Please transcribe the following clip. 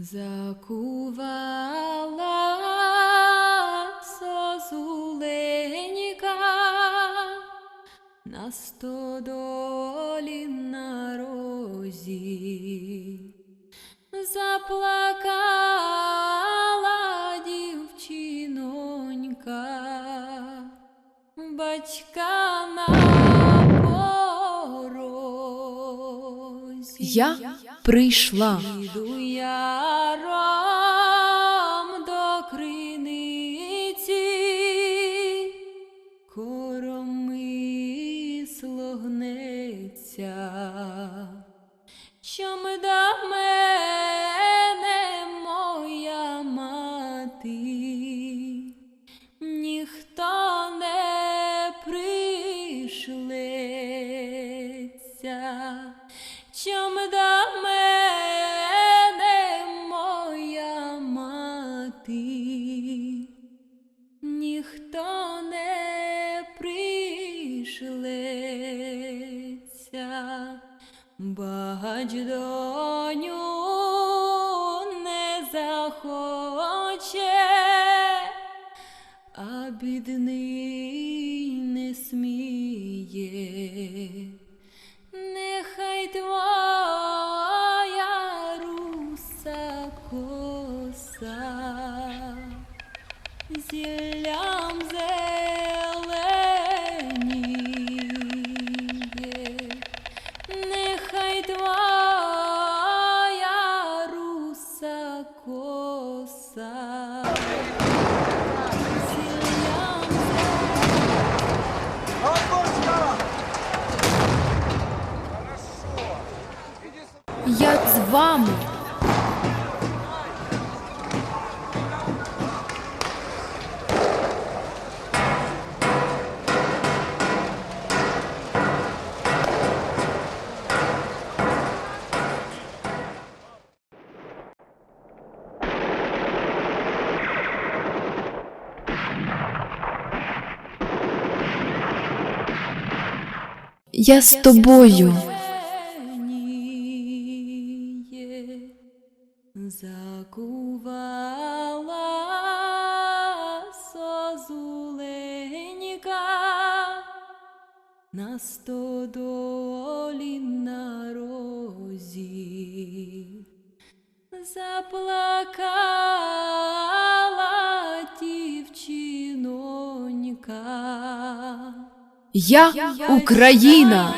Закувала созуленька на стодолі на розі. Заплакала дівчинонька, батька на порозі. Я прийшла. Яром до криниці, коромисло гнеться, чом до мене моя мати, ніхто не пришлеться. Чом до бач доню не захоче, а бідний не сміє. Нехай твоя руса коса зіллям коса Я з вами. Я з тобою. закувала созуленька на стодолі на розі. Заплакала Я Україна.